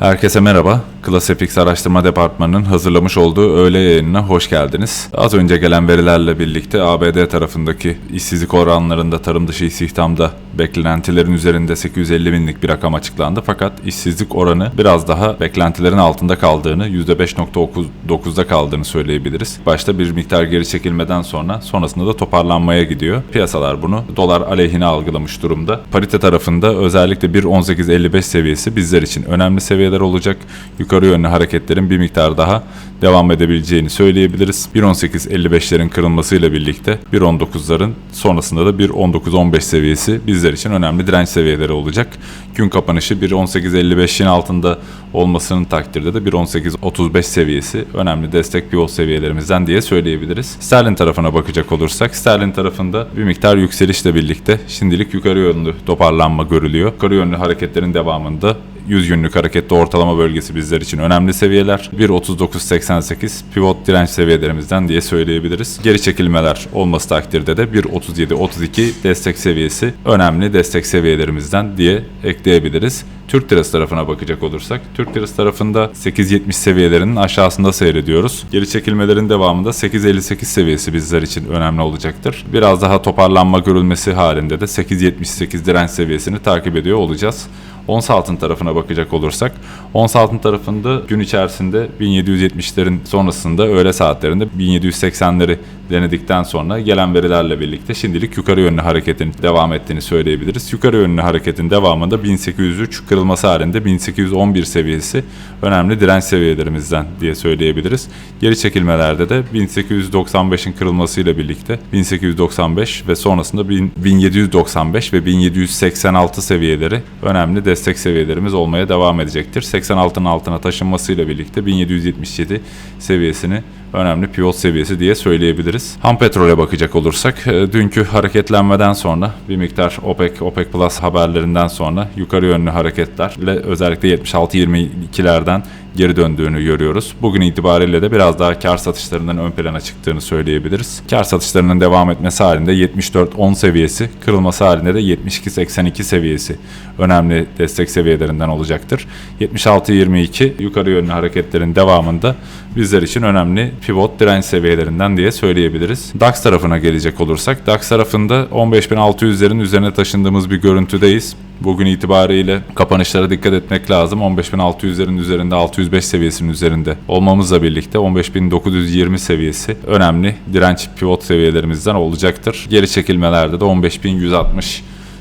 Herkese merhaba. Klasifix Araştırma Departmanı'nın hazırlamış olduğu öğle yayınına hoş geldiniz. Az önce gelen verilerle birlikte ABD tarafındaki işsizlik oranlarında tarım dışı istihdamda beklentilerin üzerinde 850 binlik bir rakam açıklandı. Fakat işsizlik oranı biraz daha beklentilerin altında kaldığını, %5.9'da kaldığını söyleyebiliriz. Başta bir miktar geri çekilmeden sonra sonrasında da toparlanmaya gidiyor. Piyasalar bunu dolar aleyhine algılamış durumda. Parite tarafında özellikle 1.1855 seviyesi bizler için önemli seviyeler olacak. Yukarı yönlü hareketlerin bir miktar daha devam edebileceğini söyleyebiliriz. 1.18.55'lerin kırılmasıyla birlikte 1.19'ların sonrasında da 1.19.15 seviyesi bizler için önemli direnç seviyeleri olacak. Gün kapanışı 1.18.55'in altında olmasının takdirde de 1.18.35 seviyesi önemli destek pivot seviyelerimizden diye söyleyebiliriz. Sterlin tarafına bakacak olursak Sterlin tarafında bir miktar yükselişle birlikte şimdilik yukarı yönlü toparlanma görülüyor. Yukarı yönlü hareketlerin devamında 100 günlük harekette ortalama bölgesi bizler için önemli seviyeler. 1.39.88 pivot direnç seviyelerimizden diye söyleyebiliriz. Geri çekilmeler olması takdirde de 1.37.32 destek seviyesi önemli destek seviyelerimizden diye ekleyebiliriz. Türk lirası tarafına bakacak olursak, Türk lirası tarafında 8.70 seviyelerinin aşağısında seyrediyoruz. Geri çekilmelerin devamında 8.58 seviyesi bizler için önemli olacaktır. Biraz daha toparlanma görülmesi halinde de 8.78 direnç seviyesini takip ediyor olacağız. Ons altın tarafına bakacak olursak, ons altın tarafında gün içerisinde 1770'lerin sonrasında öğle saatlerinde 1780'leri denedikten sonra gelen verilerle birlikte şimdilik yukarı yönlü hareketin devam ettiğini söyleyebiliriz. Yukarı yönlü hareketin devamında 1803 kırılması halinde 1811 seviyesi önemli direnç seviyelerimizden diye söyleyebiliriz. Geri çekilmelerde de 1895'in kırılmasıyla birlikte 1895 ve sonrasında 1795 ve 1786 seviyeleri önemli destek seviyelerimiz olmaya devam edecektir. 86'nın altına taşınmasıyla birlikte 1777 seviyesini önemli pivot seviyesi diye söyleyebiliriz. Ham petrole bakacak olursak e, dünkü hareketlenmeden sonra bir miktar OPEC, OPEC Plus haberlerinden sonra yukarı yönlü hareketlerle özellikle 76-22'lerden geri döndüğünü görüyoruz. Bugün itibariyle de biraz daha kar satışlarından ön plana çıktığını söyleyebiliriz. Kar satışlarının devam etmesi halinde 74-10 seviyesi, kırılması halinde de 72-82 seviyesi önemli destek seviyelerinden olacaktır. 76-22 yukarı yönlü hareketlerin devamında bizler için önemli pivot direnç seviyelerinden diye söyleyebiliriz. DAX tarafına gelecek olursak, DAX tarafında 15.600'lerin üzerine taşındığımız bir görüntüdeyiz. Bugün itibariyle kapanışlara dikkat etmek lazım. 15.600'lerin üzerinde 605 seviyesinin üzerinde olmamızla birlikte 15.920 seviyesi önemli direnç pivot seviyelerimizden olacaktır. Geri çekilmelerde de 15.160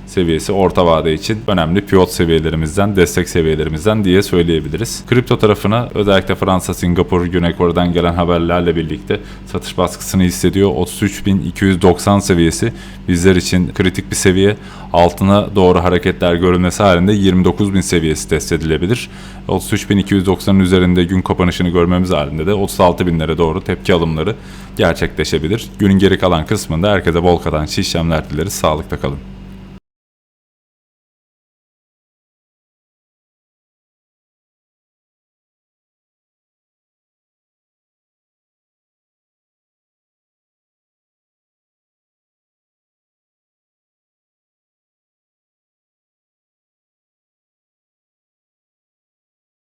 seviyesi orta vade için önemli pivot seviyelerimizden, destek seviyelerimizden diye söyleyebiliriz. Kripto tarafına özellikle Fransa, Singapur, Güney Kore'den gelen haberlerle birlikte satış baskısını hissediyor. 33.290 seviyesi bizler için kritik bir seviye. Altına doğru hareketler görülmesi halinde 29.000 seviyesi test edilebilir. 33.290'ın üzerinde gün kapanışını görmemiz halinde de 36.000'lere doğru tepki alımları gerçekleşebilir. Günün geri kalan kısmında herkese bol kazançlı işlemler dileriz. Sağlıkta kalın.